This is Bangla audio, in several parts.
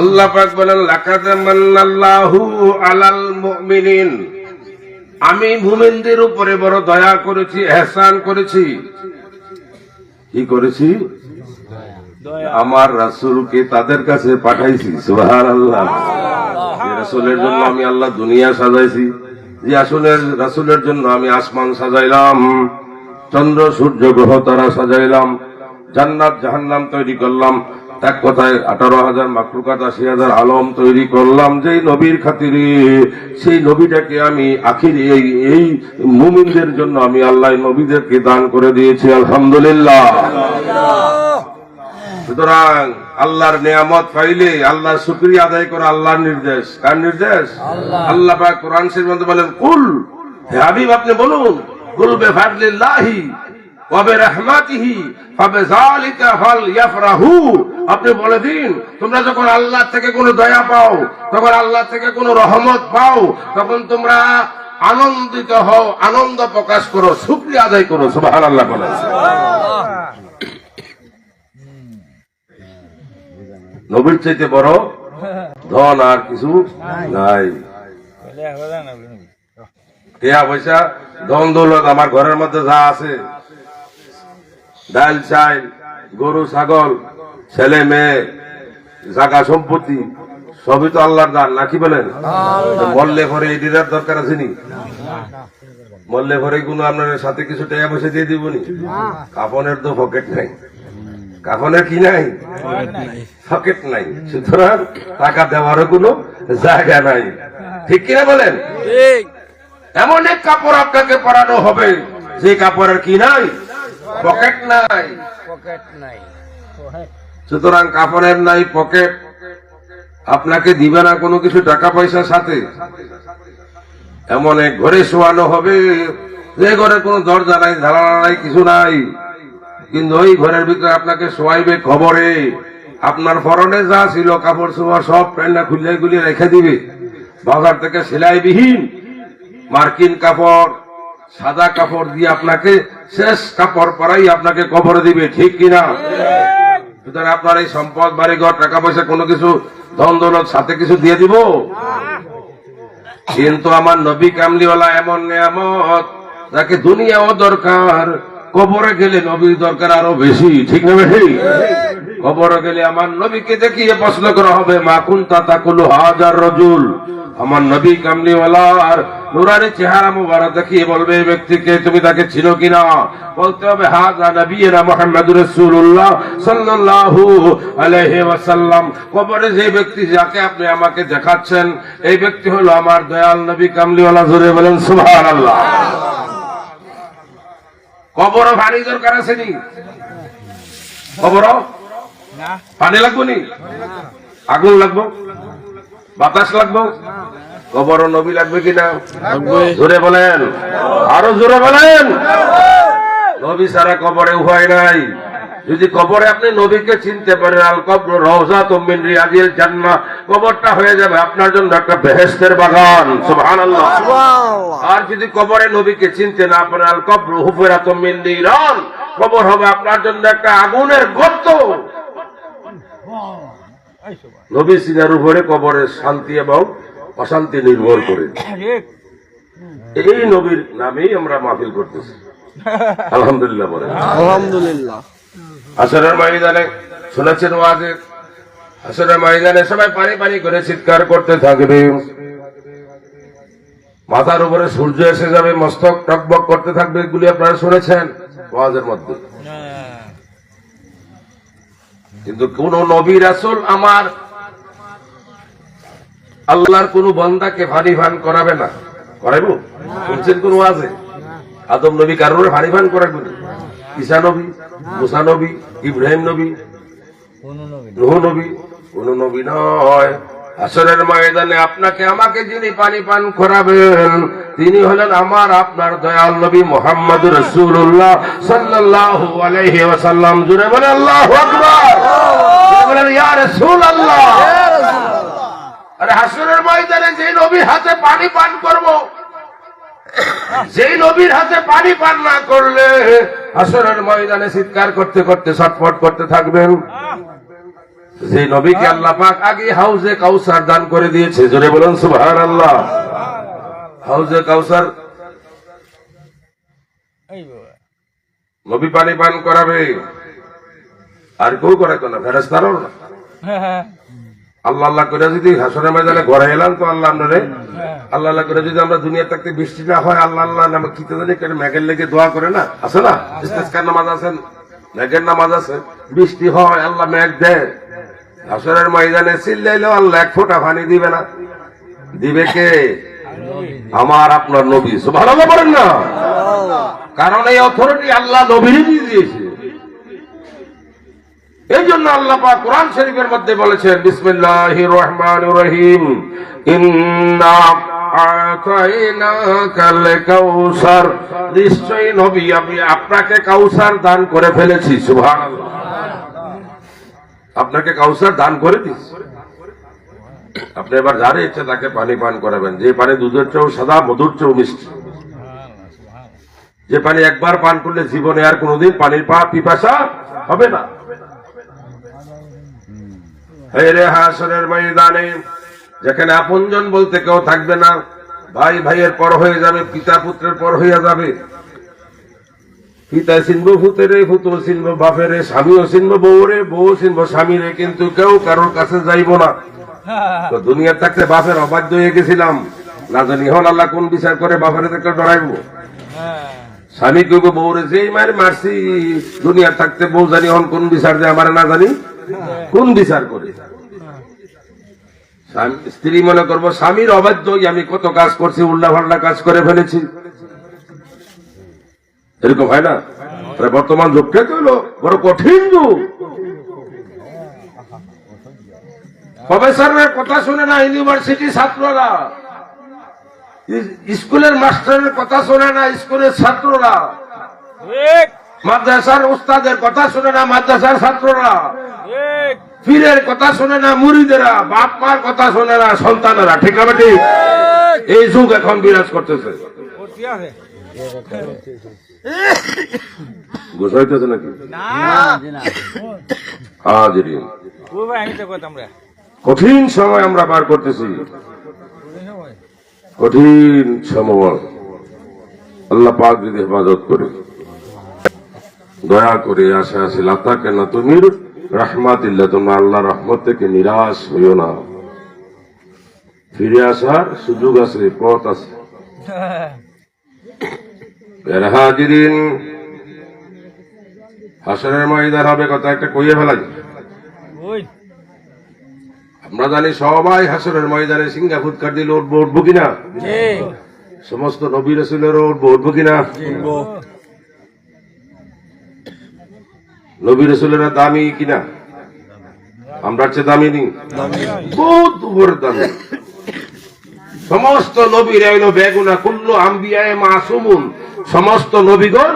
আল্লাহ পাক বলেন লাকাদ মান্নাল্লাহু আলাল মুমিনিন। আমি মুমিনদের উপরে বড় দয়া করেছি এহসান করেছি। কি করেছি? আমার রাসূলকে তাদের কাছে পাঠাইছি সুবহানাল্লাহ। রাসূলের জন্য আমি আল্লাহ দুনিয়া সাজাইছি যে আসলের রাসূলের জন্য আমি আসমান সাজাইলাম চন্দ্র সূর্য গ্রহ তারা সাজাইলাম জান্নাত জাহান্নাম তৈরি করলাম। এক কথায় আঠারো হাজার মাকরুকাত আশি হাজার আলম তৈরি করলাম যেই নবীর খাতিরে। সেই নবীটাকে আমি আখির এই এই মুমিনদের জন্য আমি আল্লাহ নবীদেরকে দান করে দিয়েছি আলহামদুলিল্লাহ। সুতরাং আল্লাহর নিয়ামত পাইলে আল্লাহর শুক্রিয়া আদায় করা আল্লাহর নির্দেশ। কার নির্দেশ? আল্লাহ। পাক কোরআন মধ্যে বলেন কুল হাবিব আপনি বলুন কুল বেফাদলিল্লাহি আপনি বলে দিন তোমরা যখন আল্লাহ থেকে কোনো দয়া পাও তখন আল্লাহ থেকে কোনো রহমত পাও তখন তোমরা আনন্দিত হও আনন্দ প্রকাশ করো শুক্রিয়া আদায় করো সুবহানাল্লাহ বলেন। নবীর চাইতে বড় ধন আর কিছু নাই। টিয়া পয়সা ধন দৌলত আমার ঘরের মধ্যে যা আছে ডাল চাল গরু ছাগল ছেলে মেয়ে জাগা সম্পত্তি সবই তো আল্লাহর দান নাকি বলেন? মরলে ঘরে এই দিদার দরকার আছে নি? মল্লে ঘরে কোনো আপনার সাথে কিছু টাকা পয়সা দিয়ে দিবনি কাফনের তো পকেট নাই। কাফনের কি নাই? পকেট নাই। সুতরাং টাকা দেওয়ারও কোনো জায়গা নাই। ঠিক কিনা বলেন? এমন এক কাপড় আপনাকে পরানো হবে যে কাপড়ের কি নাই? পকেট নাই। পকেট নাই। সুতরাং কাপড়ের নাই পকেট। আপনাকে দিবে না কোনো কিছু টাকা পয়সার সাথে। এমন এক ঘরে শোয়ানো হবে। যে ঘরে কোনো দরজা নাই ধারণা নাই কিছু নাই। কিন্তু ওই ঘরের ভিতরে আপনাকে শোয়াইবে খবরে আপনার ফরনে যা ছিল কাপড় চোপড় সব প্যান্ডা খুলিয়ে গুলিয়ে রেখে দিবে। বাজার থেকে সেলাইবিহীন মার্কিন কাপড়। সাদা কাপড় দিয়ে আপনাকে শেষ কাপড় পরাই আপনাকে কবর দিবে, ঠিক কিনা? সুতরাং আপনার এই সম্পদ, বাড়িঘর, টাকা পয়সা কোনো কিছু, ধন দৌলত সাথে কিছু দিয়ে দিব? কিন্তু আমার নবী কামলিওয়ালা এমন নিয়ামত, যাকে দুনিয়াও দরকার, কবরে গেলে নবীর দরকার আরও বেশি, ঠিক না বেশি কবরে গেলে আমার নবীকে দেখিয়ে প্রশ্ন করা হবে, মা কুন্তা তাকুলু হাজার রজুল? আমার নবী কামলিওয়ালার নুরানি চেহারা মুবারক দেখিয়ে বলবে এই ব্যক্তিকে তুমি তাকে ছিল কিনা? বলতে হবে হাজা নবীরা মোহাম্মদুর রাসূলুল্লাহ সাল্লাল্লাহু আলাইহি ওয়াসাল্লাম। কবরে যে ব্যক্তি যাকে আপনি আমাকে দেখাচ্ছেন এই ব্যক্তি হলো আমার দয়াল নবী কামলিওয়ালা। জোরে বলেন সুবহানাল্লাহ। কবর ভারী দরকার আছে নি? কবর না। পানি লাগবো নি। আগুন লাগবো? বাতাস লাগবো? কবর নবী লাগবে কিনা? জোরে বলেন। আরও জোরে বলেন। নবী সারা কবরে উভয় নাই। যদি কবরে আপনি নবীকে চিনতে পারেন আল কবর রওজা তুমিন রিয়াজিল জান্নাহ। কবরটা হয়ে যাবে আপনার জন্য একটা বেহেশতের বাগান। সুবহানাল্লাহ। আর যদি কবরে নবীকে চিনতে না পারেন আল কবর হুফেরা তুমিন নিরান কবর হবে আপনার জন্য একটা আগুনের গর্ত। নবী সিনার উপরে কবরের শান্তি এবং অশান্তি নির্ভর করে। এই নবীর নামেই আমরা মাহফিল করতেছি। আলহামদুলিল্লাহ বলে আলহামদুলিল্লাহ। আসরের ময়দানে শুনেছেন ওয়াজে। আসরের ময়দানে সবাই পানি পানি করে চিৎকার করতে থাকবে। মাথার উপরে সূর্য এসে যাবে মস্তক টকবক করতে থাকবে এগুলি আপনারা শুনেছেন ওয়াজের মধ্যে। কিন্তু কোন নবী রাসুল আমার আল্লাহর কোন বন্দাকে ভারী ভান করাবে না। করাইব? শুনছেন কোন ওয়াজে? আদম নবী কারোর ভারী ভান করাবে না। ঈশা নবী মুসা নবী ইব্রাহিম নবী নবী কোন নবী নয়। আসরের ময়দানে আপনাকে আমাকে যিনি পানি পান করাবেন, তিনি হলেন আমার আপনার দয়াল নবী মোহাম্মদ রসুল্লাহ সাল্লাল্লাহু আলাইহি ওয়াসাল্লাম। জুড়ে বলে, আল্লাহু বলেন ময়দানে যে নবীর হাতে পানি পান করব, যেই নবীর হাতে পানি পান না করলে হাসরের ময়দানে চিৎকার করতে করতে ছটফট করতে থাকবেন। যে নবীকে আল্লাহ পাক আগে হাউজে কাউসার দান করে দিয়েছে, জোরে বলুন সুবহান আল্লাহ হাউজে কাউসার নবী পানি পান করাবে। আর কেউ করে তো না ফেরেস্তারও না। আল্লাহ আল্লাহ করে যদি হাসনের ময়দানে ঘরে এলাম তো আল্লাহ আপনারে, আল্লাহ আল্লাহ করে যদি আমরা দুনিয়া থাকতে বৃষ্টি না হয়, আল্লাহ আল্লাহ নামে কি তো জানি কেন মেঘের লেগে দোয়া করে না? আছে না? ইস্তেস্কার নামাজ আছেন মেঘের নামাজ আছে? বৃষ্টি হয়, আল্লাহ মেঘ দেয়। হাসনের ময়দানে চিল্লাইলেও আল্লাহ এক ফোঁটা পানি দিবে না। দিবে কে? আমার আপনার নবী। ভালো বলেন না। কারণ এই অথরিটি আল্লাহ নবীরই দিয়েছে। এই জন্য আল্লাহ পাক কোরআন শরীফের মধ্যে বলেছেন, বিসমিল্লাহির রহমানির রহিম। ইন্না নিশ্চয়ই নবী, আমি আপনাকে কাউসার দান করে ফেলেছি, সুবহানাল্লাহ। আপনাকে কাউসার দান করে দিচ্ছি আপনি এবার যারে ইচ্ছে তাকে পানি পান করাবেন। যে পানি দুধের চেয়েও সাদা, মধুর চেয়েও মিষ্টি। যে পানি একবার পান করলে জীবনে আর কোনোদিন পানির পা পিপাসা হবে না। রে হাসরের ময়দানে, যেখানে আপনজন বলতে কেউ থাকবে না, ভাই ভাইয়ের পর হয়ে যাবে, পিতা পুত্রের পর হইয়া যাবে। পিতা চিনব ভূতেরে ভূত চিনব বাপেরে স্বামীও চিনব বউরে বউ চিনব স্বামীরে কিন্তু কেউ কারোর কাছে যাইব না। তো দুনিয়ার থাকতে বাপের অবাধ্য হয়ে গেছিলাম। না জানি হল আল্লাহ কোন বিচার করে বাপের থেকে ডরাইবো স্বামী কইব বউরে যেই মার মারছি দুনিয়ার থাকতে বউ জানি হন কোন বিচার দেয় আমার না জানি কোন বিচার করে স্বামী- স্ত্রী মনে করব স্বামীর অবাধ্য আমি কত কাজ করছি উল্টা পাল্টা কাজ করে ফেলেছি। এরকম হয় না? তাহলে বর্তমান যুগটা তো হলো? বড় কঠিন যুগ। প্রফেসরের কথা শুনে না, ইউনিভার্সিটি ছাত্ররা। স্কুলের মাস্টারের কথা শোনে না, স্কুলের ছাত্ররা। মাদ্রাসার উস্তাদের কথা শুনে না, মাদ্রাসার ছাত্ররা। পীরের কথা শুনে না, মুড়িদেরা। বাপ মার কথা শুনে না, সন্তানেরা। ঠিক আছে এই যুগ এখন বিরাজ করতেছে। আছে বুঝাইতেছে নাকি কঠিন সময় আমরা পার করতেছি। কঠিন সময় আল্লাহ পাক যদি হেফাজত করে। দয়া করে আশা আছে লাতা কেন তুমি রহমাতিল্লা তোমরা আল্লাহ রহমত থেকে নিরাশ হইও না। ফিরে আসার সুযোগ আছে পথ আছে। হাজিরিন হাসনের ময়দান হবে কথা একটা কইয়ে ফেলা যায় আমরা জানি সবাই হাসরের ময়দানে সিঙ্গা ফুৎকার দিলে উঠবো উঠবো কিনা? সমস্ত নবী রসুলের উঠবো উঠবো কিনা? নবী রসুলেরা দামি কিনা? আমরা চেয়ে দামি নি। বহুত উপরে দামি। সমস্ত নবীর হইল বেগুনা কুল্লু আম্বিয়ায় মাসুমুন। সমস্ত নবীগণ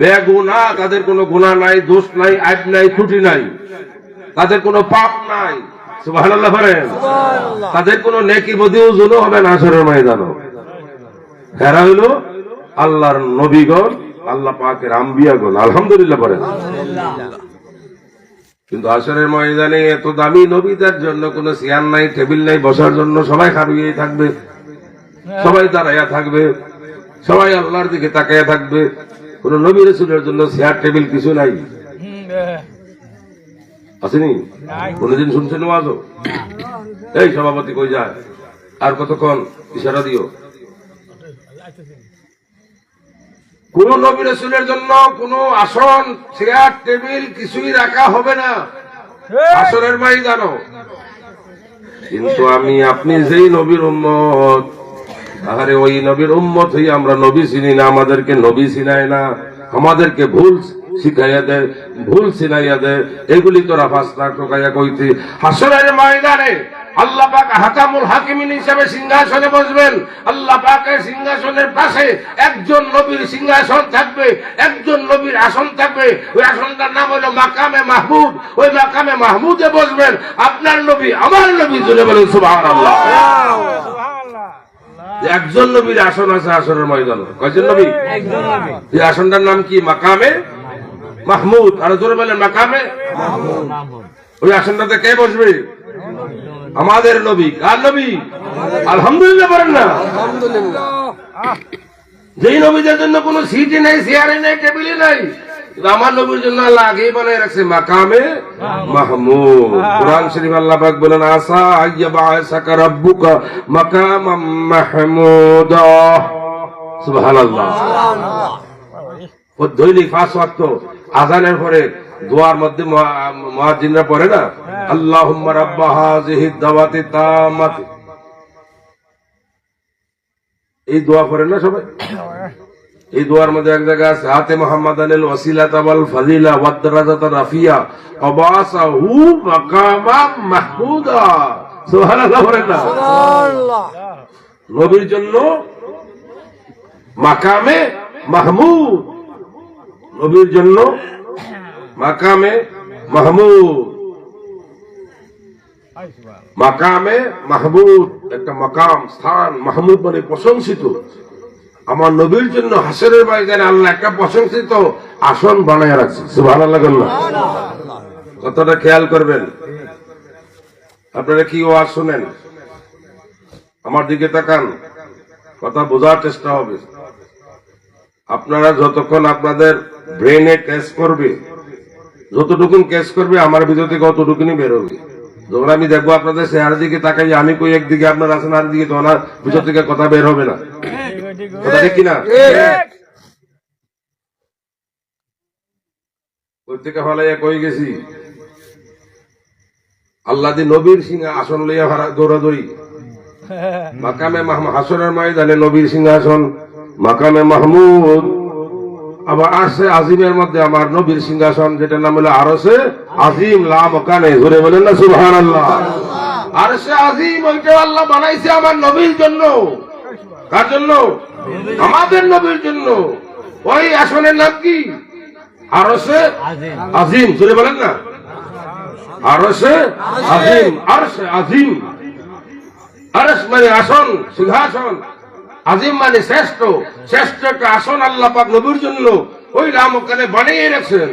বেগুনা তাদের কোনো গুণা নাই দোষ নাই আইব নাই ত্রুটি নাই। তাদের কোনো পাপ নাই। তাদের কোনো নেকি বদি ওজনও হবে না আসরের ময়দানও। এরা হইল আল্লাহর নবীগণ আল্লাহ পাকের আম্বিয়াগণ। আলহামদুলিল্লাহ বলেন। কিন্তু আসরের ময়দানে এত দামি নবীদের জন্য কোনো চেয়ার নাই টেবিল নাই বসার জন্য সবাই খাড়িয়ে থাকবে। সবাই দাঁড়াইয়া থাকবে। সবাই আল্লাহর দিকে তাকাইয়া থাকবে। কোন নবী রসুলের জন্য চেয়ার টেবিল কিছু নাই। আসেনি। কোনদিন শুনছেন আজও এই সভাপতি কই যায়? আর কতক্ষণ? ইশারা দিও। কোন নবী রসুলের জন্য কোন আসন চেয়ার টেবিল কিছুই রাখা হবে না। ঠিক। আসরের ময়দানও কিন্তু আমি আপনি যেই নবীর উম্মত তাহারে ওই নবীর উম্মত হই আমরা নবী চিনি না আমাদেরকে নবী চিনায় না। আমাদেরকে ভুল শিখাইয়া দেয় ভুল চিনাইয়া দেয় এগুলি তোরা ফাস্তা টোকাইয়া কইতে। হাসরের ময়দানে আল্লাহ পাক হাকামুল হাকিমিন হিসেবে সিংহাসনে বসবেন। আল্লাহ পাকের সিংহাসনের পাশে একজন নবীর সিংহাসন থাকবে একজন নবীর আসন থাকবে। ওই আসনটার নাম হলো মাকামে মাহমুদ। ওই মাকামে মাহমুদে বসবেন। আপনার নবী আমার নবী জুড়ে বলেন সুবহানাল্লাহ। একজন নবীর আসন আছে আসনের ময়দানে। কয়জন নবী? নবী। এই আসনটার নাম কি? মাকামে মাহমুদ। আর জোরে বলেন মাকামে ওই আসনটাতে কে বসবে? আমাদের নবী কার নবী? আলহামদুলিল্লাহ বলেন না। যেই নবীদের জন্য কোনো সিটই নাই চেয়ারে নাই টেবিলে নাই আমার নবীর জন্য আল্লাহ আগেই বানায় রাখছে মাকামে মাহমুদ। কোরআন শরীফ আল্লাহ পাক বলেন আসা আইয়াবা আসাকা রাব্বুকা মাকামাম মাহমুদা। সুবহানাল্লাহ। ও দৈনিক পাঁচ ওয়াক্ত আজানের পরে দোয়ার মধ্যে মুয়াজ্জিনরা পড়ে না? রাব্বা হাযিহি এই দোয়া করেন না সবাই? এই দোয়ার মধ্যে এক জায়গা আছে হাতে মোহাম্মদ আনিল ওয়াসিলা তাবাল ফাজিলা ওয়াদ্দারাজাত রাফিয়া। মাকামা মাহমুদা। সুবহানাল্লাহ না? নবীর জন্য মাকামে মাহমুদ। নবীর জন্য মাকামে মাহমুদ। মাকামে মাহমুদ, একটা মাকাম, স্থান মাহমুদ মানে প্রশংসিত। আমার নবীর জন্য হাসরের ময়দানে আল্লাহ একটা প্রশংসিত আসন বানায় রাখছে। সুবহানাল্লাহ না। কথাটা খেয়াল করবেন। আপনারা কি ওয়াজ শোনেন? আমার দিকে তাকান। কথা বোঝার চেষ্টা হবে। আপনারা যতক্ষণ আপনাদের ব্রেনে ক্যাচ করবে যতটুকুন ক্যাচ করবে, আমার ভিতর থেকে অতটুকুনি বেরোবে। যখন আমি দেখব আপনাদের চেহারা দিকে তাকাই, আমি কই একদিকে আপনার আছেন, আর দিকে তখন ভিতর থেকে কথা বের হবে না। কথা ঠিক কিনা? থেকে ফলাইয়া কই গেছি। আল্লাহ নবীর সিংহা আসন লইয়া দৌড়াদৌড়ি মাকামে হাসনের নবীর সিংহাসন। মাকামে মাহমুদ আবার আসছে আজিমের মধ্যে আমার নবীর সিংহাসন যেটা নাম হলো আরসে আজিম, লা মকানে ধরে বলেন না সুবহান আল্লাহ আরসে আজিম ওইটা আল্লাহ বানাইছে আমার নবীর জন্য। কার জন্য? আমাদের নবীর জন্য। ওই আসনের নাম কি? আরসে আজিম। ধরে বলেন না। আরসে আজিম আরসে আজিম। আরস মানে আসন, সিংহাসন। আজিম মানে শ্রেষ্ঠ শ্রেষ্ঠ একটা আসন আল্লাহ পাক নবীর জন্য ওই রাম ওখানে বানিয়ে রাখছেন।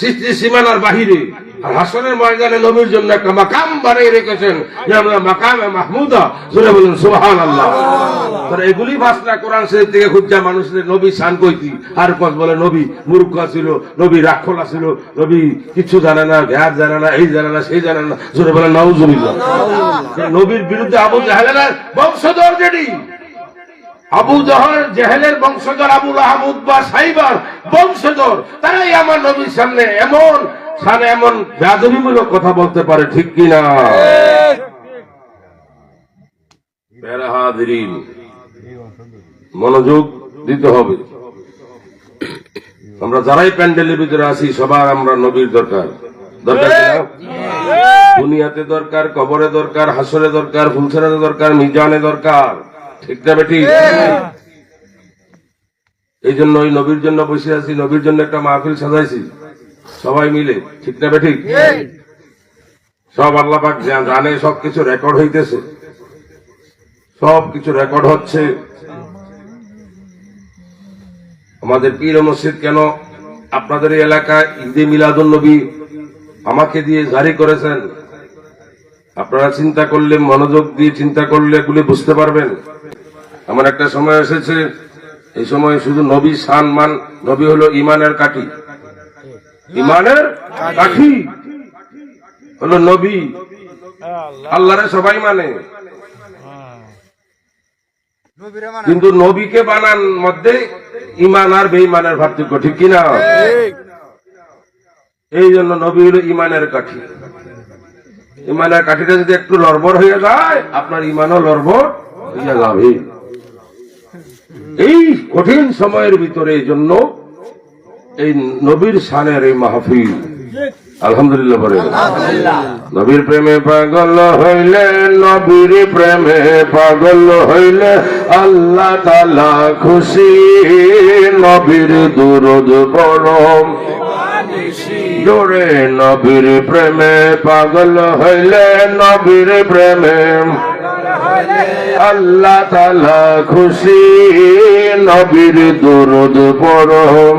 সৃষ্টি সীমানার বাহিরে। আর হাসনের ময়দানে নবীর জন্য একটা মাকাম বানিয়ে রেখেছেন, যে আমরা মাকামে মাহমুদা জুড়ে বলেন সুবহান আল্লাহ তারা এগুলি ভাষণা কোরআন শরীফ থেকে খুঁজছে মানুষের নবী শান কইতি। আর কত বলে, নবী মূর্খ ছিল নবী রাক্ষলা ছিল নবী কিছু জানে না ভ্যাট জানে না, এই জানে না, সেই জানে না, জোরে বলে, নাউজুবিল্লাহ। নবীর বিরুদ্ধে আবু জাহেলের বংশধর যেটি আবু জহর জেহেলের বংশধর আবুল আহমদ বা সাইবার বংশধর তারাই আমার নবীর সামনে এমন সামনে এমন বেদবিমূলক কথা বলতে পারে ঠিক কিনা? মনোযোগ দিতে হবে। আমরা যারাই প্যান্ডেলের ভিতরে আসি সবার আমরা নবীর দরকার। দরকার দুনিয়াতে দরকার কবরে দরকার হাসরে দরকার ফুলসেরাতে দরকার মিজানে দরকার। ঠিক না বেটি এই জন্য ওই নবীর জন্য বসে আছি নবীর জন্য একটা মাহফিল সাজাইছি। সবাই মিলে ঠিক না বেঠিক সব আল্লাহ পাক জানে সব কিছু রেকর্ড হইতেছে। সব কিছু রেকর্ড হচ্ছে। আমাদের পীর মসজিদ কেন আপনাদের এই এলাকায় ঈদে মিলাদুল নবী আমাকে দিয়ে জারি করেছেন? আপনারা চিন্তা করলে মনোযোগ দিয়ে চিন্তা করলে এগুলি বুঝতে পারবেন। আমার একটা সময় এসেছে এই সময় শুধু নবী সান মান নবী হলো ইমানের কাঠি। ইমানের কাঠি হলো নবী। আল্লাহরে সবাই মানে। কিন্তু নবীকে বানান মধ্যে ইমান আর বেঈমানের পার্থক্য ঠিক কিনা? এই জন্য নবী হলো ইমানের কাঠি। ইমানের কাঠিটা যদি একটু লড়বড় হয়ে যায় আপনার ইমানও লড়বড় হয়ে যাবে। এই কঠিন সময়ের ভিতরে জন্য এই নবীর শানের এই মাহফিল আলহামদুলিল্লাহ বলে নবীর প্রেমে পাগল হইলে নবীর প্রেমে পাগল হইলে আল্লাহ তালা খুশি নবীর দুরুদ পড়ম জোরে নবীর প্রেমে পাগল হইলে নবীর প্রেমে। আল্লাহ তালা খুশি, নবীর দুরুদ পড়ম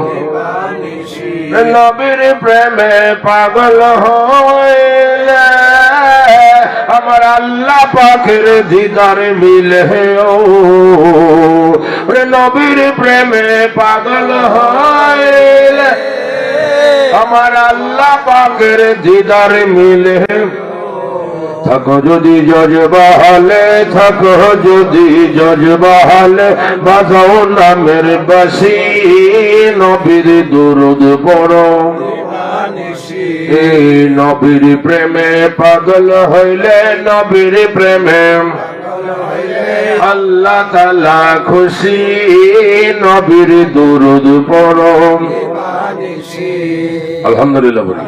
নবীর প্রেমে পাগল হইলে আমার আল্লাহ পাখের দিদার মিলে নবীর প্রেমে পাগল হইলে আমার আল্লাহ পাকের দিদার মিলে। থাকো যদি জজবাহালে থাকো যদি জজবাহালে বাজাও নামের বাসি, নবীর দুরুদ পড়ো। এই নবীর প্রেমে পাগল হইলে নবীর প্রেমে। আল্লাহ তালা খুশি, নবীর দুরুদ পড়ো। আলহামদুলিল্লাহ বলি।